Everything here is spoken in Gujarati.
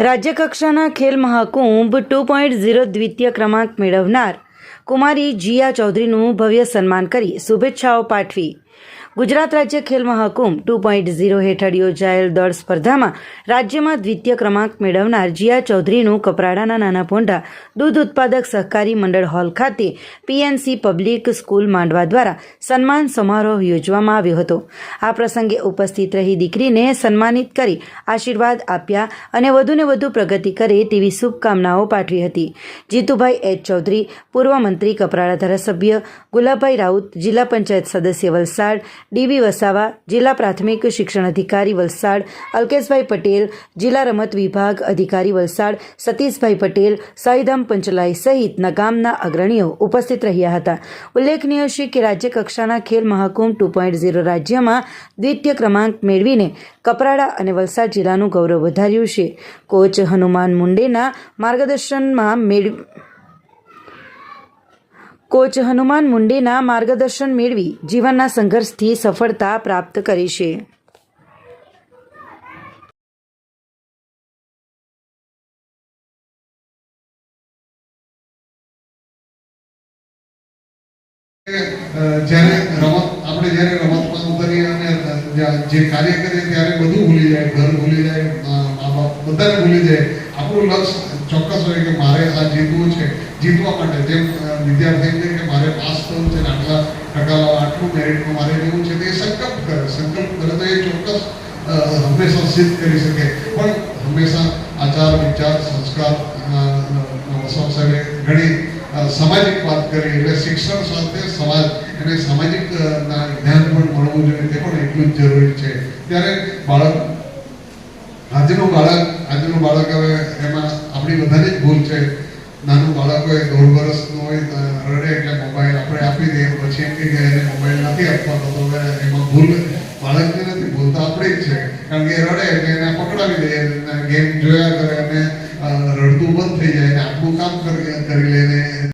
રાજ્યકક્ષાના Khel Mahakumbh two point zero દ્વિતીય ક્રમાંક મેળવનાર કુમારી જીયા ચૌધરીનું ભવ્ય સન્માન કરી શુભેચ્છાઓ પાઠવી. ગુજરાત રાજ્ય Khel Mahakumbh two point zero હેઠળ યોજાયેલ દોડ સ્પર્ધામાં રાજ્યમાં દ્વિતીય ક્રમાંક મેળવનાર જીયા ચૌધરીનું કપરાડાના નાના પોંઢા દૂધ ઉત્પાદક સહકારી મંડળ હોલ ખાતે પીએનસી પબ્લિક સ્કૂલ માંડવા દ્વારા સન્માન સમારોહ યોજવામાં આવ્યો હતો. આ પ્રસંગે ઉપસ્થિત રહી દીકરીને સન્માનિત કરી આશીર્વાદ આપ્યા અને વધુને વધુ પ્રગતિ કરે તેવી શુભકામનાઓ પાઠવી હતી. જીતુભાઈ એચ. ચૌધરી, પૂર્વ મંત્રી કપરાડા ધારાસભ્ય ગુલાબભાઈ રાઉત, જિલ્લા પંચાયત સદસ્ય વલસાડ ડીબી વસાવા, જિલ્લા પ્રાથમિક શિક્ષણ અધિકારી વલસાડ, અલ્કેશભાઈ પટેલ, જિલ્લા રમત વિભાગ અધિકારી વલસાડ, સતીશભાઈ પટેલ, સાઈધામ પંચલાઈ સહિતના ગામના અગ્રણીઓ ઉપસ્થિત રહ્યા હતા. ઉલ્લેખનીય છે કે રાજ્ય કક્ષાના Khel Mahakumbh two point zero રાજ્યમાં દ્વિતીય ક્રમાંક મેળવીને કપરાડા અને વલસાડ જિલ્લાનું ગૌરવ વધાર્યું છે. કોચ હનુમાન મુંડેના માર્ગદર્શનમાં મેળ કોચ હનુમાન મુંડેના માર્ગદર્શન મેળવી જીવનના સંઘર્ષથી સફળતા પ્રાપ્ત કરી છે. જ્યારે રમત, આપણે જ્યારે રમતમાં ઉતરીએ અને જે કાર્ય કરીએ ત્યારે બધું ભૂલી જાય, ઘર ભૂલી જાય મા બાપ બધાને ભૂલી જાય. આપણું લક્ષ્ય ચોક્કસ હોય કે મારે આ જીતવું છે. જીતવા માટે જેમ વિદ્યાર્થી કે મારે પાસ થવું છે આટલા ટકા આટલું મેરિટમાં મારે લેવું છે, તે સંકલ્પ કરે. સંકલ્પ કરે તો એ ચોક્કસ હંમેશા સિદ્ધ કરી શકે. પણ હંમેશા આચાર, વિચાર, સંસ્કાર સાહેબે ઘણી સામાજિક વાત કરી. એટલે શિક્ષણ સાથે સમાજ અને સામાજિક જ્ઞાન પણ મળવું જોઈએ. તે પણ એટલું જ જરૂરી છે. ત્યારે બાળક, આજનું બાળક આજનું બાળક હવે એમાં આપણી બધાની જ ભૂલ છે. નાનું બાળક હોય દોઢ વર્ષનું હોય રડે એટલે મોબાઈલ આપણે આપી દઈએ. પછી એમ કે એને મોબાઈલ નથી આપવાનો, તો એમાં ભૂલ બાળકને નથી, ભૂલ તો આપણી જ છે. કારણ કે રડે એટલે એને પકડાવી દઈએ. ગેમ જોયા કરે અને રડતું બંધ થઈ જાય અને આપણું કામ કરી